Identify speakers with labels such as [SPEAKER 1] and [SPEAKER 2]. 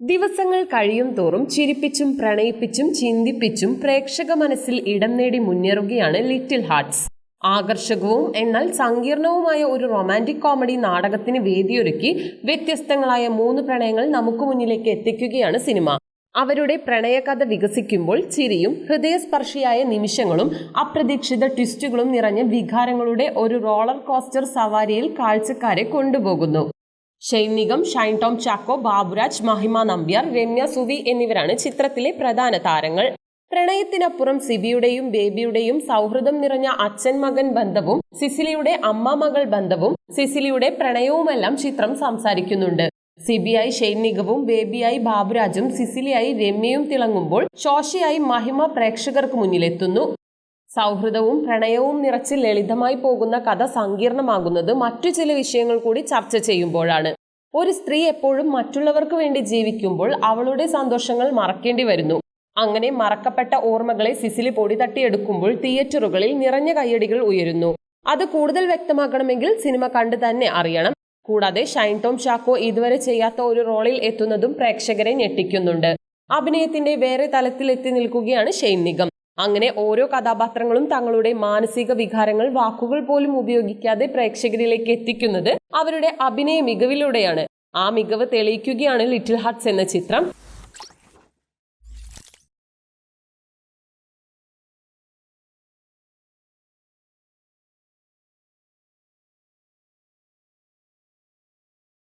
[SPEAKER 1] ദിവസങ്ങൾ കഴിയും തോറും ചിരിപ്പിച്ചും പ്രണയിപ്പിച്ചും ചിന്തിപ്പിച്ചും പ്രേക്ഷക മനസ്സിൽ ഇടം നേടി മുന്നേറുകയാണ് ലിറ്റിൽ ഹാർട്സ് ആകർഷകവും എന്നാൽ സങ്കീർണവുമായ ഒരു റൊമാന്റിക് കോമഡി നാടകത്തിന് വേദിയൊരുക്കി വ്യത്യസ്തങ്ങളായ മൂന്ന് പ്രണയങ്ങൾ നമുക്ക് മുന്നിലേക്ക് എത്തിക്കുകയാണ് സിനിമ. അവരുടെ പ്രണയകഥ വികസിക്കുമ്പോൾ ചിരിയും ഹൃദയസ്പർശിയായ നിമിഷങ്ങളും അപ്രതീക്ഷിത ട്വിസ്റ്റുകളും നിറഞ്ഞ വികാരങ്ങളുടെ ഒരു റോളർ കോസ്റ്റർ സവാരിയിൽ കാഴ്ചക്കാരെ കൊണ്ടുപോകുന്നു. Shane Nigam Shine Tom Chacko Baburaj Mahima Nambiar Ramya Suvi എന്നിവരാണ് ചിത്രത്തിലെ പ്രധാന താരങ്ങൾ. പ്രണയത്തിനപ്പുറം സിബിയുടെയും ബേബിയുടെയും സൗഹൃദം നിറഞ്ഞ അച്ഛൻ മകൻ ബന്ധവും സിസിലിയുടെ അമ്മ മകൾ ബന്ധവും സിസിലിയുടെ പ്രണയവുമെല്ലാം ചിത്രം സംസാരിക്കുന്നുണ്ട്. സിബിയായി ഷെയ്ൻ നിഗവും ബേബിയായി ബാബുരാജും സിസിലിയായി രമ്യയും തിളങ്ങുമ്പോൾ ഷോഷിയായി മഹിമ പ്രേക്ഷകർക്ക് മുന്നിലെത്തുന്നു. സൗഹൃദവും പ്രണയവും നിറച്ച് ലളിതമായി പോകുന്ന കഥ സങ്കീർണമാകുന്നത് മറ്റു ചില വിഷയങ്ങൾ കൂടി ചർച്ച ചെയ്യുമ്പോഴാണ്. ഒരു സ്ത്രീ എപ്പോഴും മറ്റുള്ളവർക്ക് വേണ്ടി ജീവിക്കുമ്പോൾ അവളുടെ സന്തോഷങ്ങൾ മറക്കേണ്ടി വരുന്നു. അങ്ങനെ മറക്കപ്പെട്ട ഓർമ്മകളെ സിസിലി പൊടി തട്ടിയെടുക്കുമ്പോൾ തിയേറ്ററുകളിൽ നിറഞ്ഞ കയ്യടികൾ ഉയരുന്നു. അത് കൂടുതൽ വ്യക്തമാക്കണമെങ്കിൽ സിനിമ കണ്ടു തന്നെ അറിയണം. കൂടാതെ ഷൈൻ ടോം ചാക്കോ ഇതുവരെ ചെയ്യാത്ത ഒരു റോളിൽ എത്തുന്നതും പ്രേക്ഷകരെ ഞെട്ടിക്കുന്നുണ്ട്. അഭിനയത്തിന്റെ വേറെ തലത്തിൽ എത്തി നിൽക്കുകയാണ് ഷെയ്ൻ നിഗം. അങ്ങനെ ഓരോ കഥാപാത്രങ്ങളും തങ്ങളുടെ മാനസിക വികാരങ്ങൾ വാക്കുകൾ പോലും ഉപയോഗിക്കാതെ പ്രേക്ഷകരിലേക്ക് എത്തിക്കുന്നത് അവരുടെ അഭിനയ മികവിലൂടെയാണ്. ആ മികവ് തെളിയിക്കുകയാണ് ലിറ്റിൽ ഹാർട്സ് എന്ന ചിത്രം.